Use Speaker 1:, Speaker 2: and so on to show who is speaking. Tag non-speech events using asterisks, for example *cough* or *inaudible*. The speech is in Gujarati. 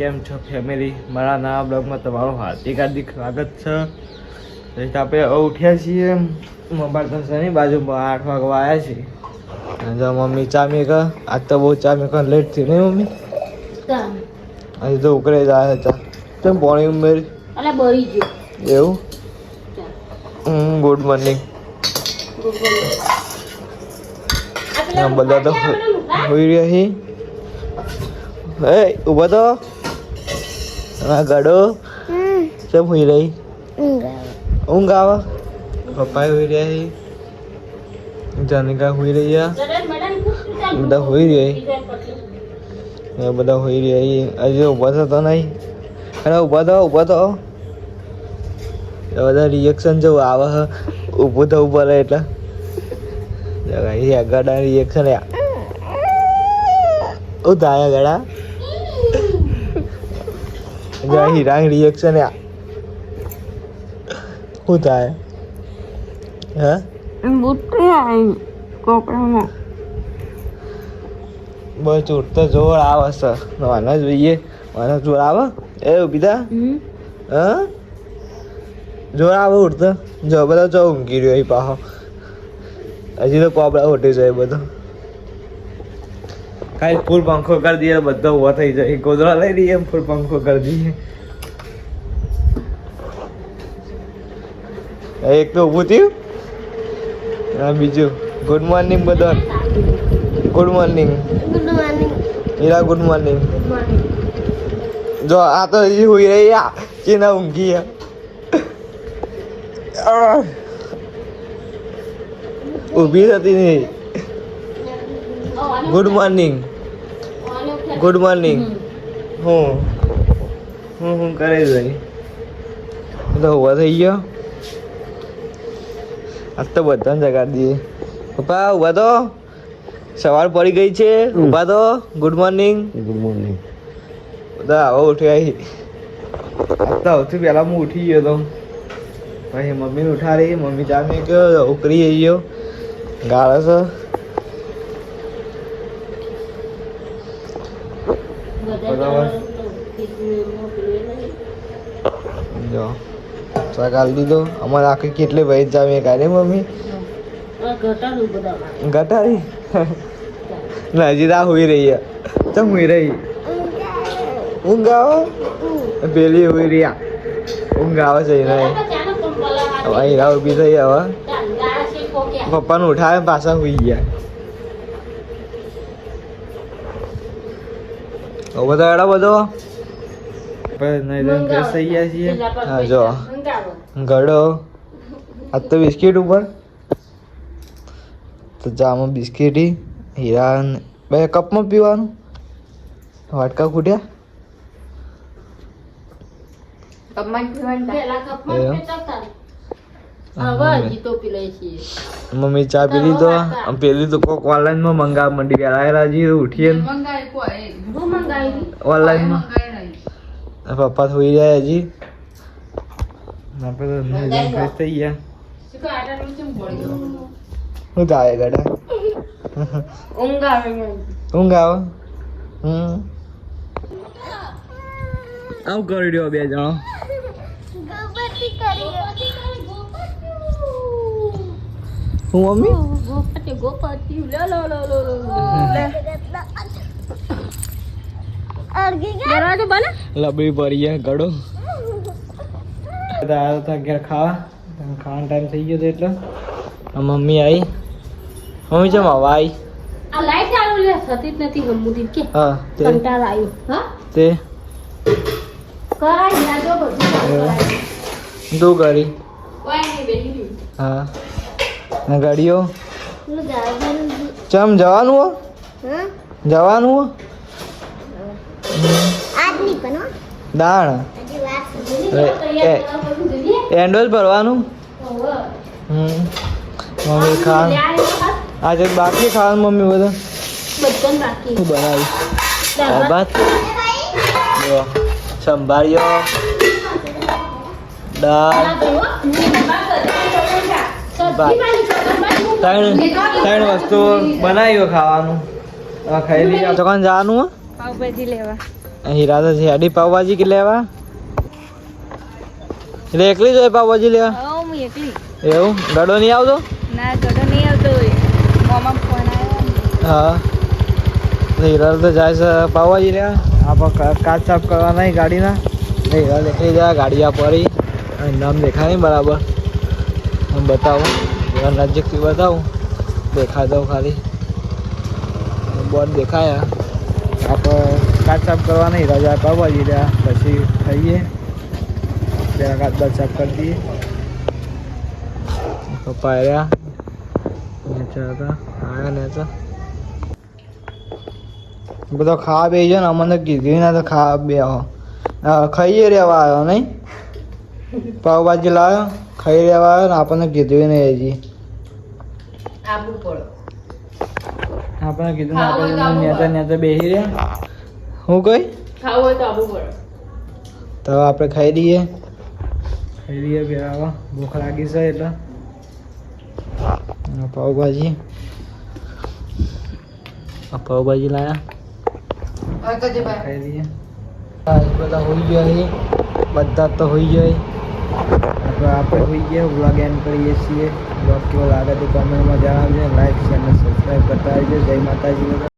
Speaker 1: કેમ છો ફેમિલી મારા નવા બ્લોગમાં તમારું હાર્દિક હાર્દિક સ્વાગત છે. આપણે ઉઠ્યા છીએ. મોબાઈલ કંસની બાજુમાં આઠ વાગવા આવ્યા છીએ. જો મમ્મી ચા મેક આજ તો બહુ ચા મેક લેટ થઈ નહીં મમ્મી? આજે તો ઉકળે જાય ચા. કેમ પોણી ઉમેરી?
Speaker 2: અલા ગયો.
Speaker 1: એવું? હમ ગુડ મોર્નિંગ બધા તો હોઈ રહ્યા છીએ એ ઊભા તો. આ ગડો કેમ હોઈ રહી? ઊંઘ આવે પપ્પા હોઈ રહ્યા છે જાનિકા હોઈ રહ્યા. બધા હોઈ રહ્યા એ બધા હોઈ રહ્યા હજી ઊભા થતો નહીં. અરે ઊભા થો ઊભા થો એ બધા રિએક્શન જો આવે ઊભું થવું પડે એટલે. ગડા રિએક્શન ઉધાયા થાય જો હીરાંગ રિએક્શન આ. શું થાય? હે? બસ ઉઠતો જોર આવે છે મને જોઈએ મને જોર આવે. એ બીજા હ? જોર આવે ઉઠતો જો બધા જો ઊંઘી રહ્યો એ પાહો. હજી તો કોપડા ઉઠી જાય બધો. ખાલી ફૂલ પંખો કરી દઈએ બધા ઊભો થઈ જાય. ગોદડા લઈ લઈએ ફૂલ પંખો કરી દઈએ. એક તો ઊભું થયું. હા બીજું. ગુડ મોર્નિંગ બધા. Good morning Heera good morning જો આ તો હજી હોઈ રહી આ કે ના ઊંઘી. ઊભી થતી નહીં. ગુડ મોર્નિંગ ગુડ મોર્નિંગ હું? હું હું કરે છે? તો ઊભા થઈ ગયો? આજ તો બધાને જગાડી દઈએ પપ્પા ઊભા તો? સવાર પડી ગઈ છે. ઊભા તો? ગુડ મોર્નિંગ
Speaker 3: ગુડ મોર્નિંગ
Speaker 1: બધા આવો ઉઠ્યા તો સૌથી પહેલા હું ઉઠી ગયો તો. પછી મમ્મીને ઉઠાડી મમ્મી ચા મેં ગયો ઉકળી ગયો. ગાળો છે જો. સગાલ દીધો. અમારે આખી કેટલી ચા મેં કાઢી મમ્મી? ગટારી *laughs* ને હજી તો આ રહી તો હુઈ રહી? ઊંઘ આવો પેલી હોઈ રહ્યા ઊંઘ આવે છે એને હવે હીરા ઊભી થઈ હવે. પપ્પાને ઉઠાવે પાછા હોઈ ગયા. હવે બધો એડો બધો? નહીં તો ફ્રેશ થઈ ગયા છીએ. હા જો. ગળો આ તો બિસ્કિટ ઉપર. તો જામાં બિસ્કિટ હીરા બે કપમાં પીવાનું. વાટકા ખૂટ્યા. મમ્મી. ચા પી લીધો? આમ પેલી તો કોક ઓનલાઈનમાં મંગાવ મંડી ગયા. હજી ઉઠીએ ઓનલાઈનમાં પપ્પા થઈ જાય હજી. આપણે તો થઈ ગયા. શું થાય ગડા ઊંઘ આવે હમ. આવું કરી બે જણો. હું મમ્મી? લબડી પડી ગયા ગળો. *laughs* બધા આવ્યા હતા ઘેર ખાવા. ખાવાનો ટાઈમ થઈ ગયો હતો એટલે. મમ્મી આવી મમ્મી જમા વાઈ
Speaker 2: આ લાઈટ ચાલુ લે થતી જ નથી ગમુતી કે
Speaker 1: હા
Speaker 2: કંટાળ આવ્યો હા?
Speaker 1: તે.
Speaker 2: કરાય યાદો બધું.
Speaker 1: દો ગાડી
Speaker 2: કોઈ નહીં બેહી
Speaker 1: હા. ગાડીઓ? ચમ, જવાનું હો? જવાનું હો? દાણ. એન્ડોલ ભરવાનું? મમ્મી ખાવાનું. આજે બાકી ખાવાનું મમ્મી બધા? શું બનાવી દાળ ભાત. સંભાળ્યો. દાળ. ત્રણ ત્રણ વસ્તુ બનાવ્યો ખાવાનું. ખાઈ લઈએ. દુકાન જવાનું
Speaker 4: પાવભાજી લેવા.
Speaker 1: હીરા છે અડી પાવભાજી કે લેવા? એટલે એકલી જ પાઉભાજી પાવભાજી લેવા? એવું? ગળો નહીં આવતો?
Speaker 2: ના ગડો નહીં આવતો મોમાં ફોન આવ્યો.
Speaker 1: હા. હીરા તો જાય છે પાવભાજી લેવા. આપણે કાચ સાફ કરવા નહીં ગાડીના. હીરા નીકળી જાય ગાડી આ પડી. અને નામ દેખાય નહીં બરાબર. હું બતાવું જરા નજીકથી બતાવું દેખા દઉં ખાલી બોર્ડ દેખાયા આપણે કાચ સાફ કરવા નહીં રજા પાવભાજી લેવા પછી ખાઈએ પેલા કાચ બાદ સાફ કરી દઈએ પપ્પા આવ્યા નેચા હતા આવ્યા નેચા બધો ખાવા બે ને અમને કીધું ના તો ખાવા બે હો ખાઈએ રહેવા આવ્યો નહીં પાવભાજી લાવ્યો ખાઈ લેવા આવ્યો ને આપણને કીધું નહીં હજી.
Speaker 2: આબુ પડો
Speaker 1: આપણને કીધું ને આપણે નેતા નેતા બેસી રહ્યા. હું કઈ?
Speaker 2: ખાવું હોય તો આબુ પડો
Speaker 1: તો આપણે ખાઈ લઈએ. ખાઈ લઈએ બે આવા ભૂખ લાગી છે એટલે. પાવભાજી આ પાવભાજી લાયા. બધા હોઈ જાય બધા તો હોઈ ગયા આપણે આપણે હોઈ ગયા વ્લોગ એન્ડ કરીએ છીએ. વ્લોગ કેવો લાગે તો કમેન્ટમાં જણાવજો. લાઈક શેર અને સબસ્ક્રાઈબ કરતા આવજો જય માતાજી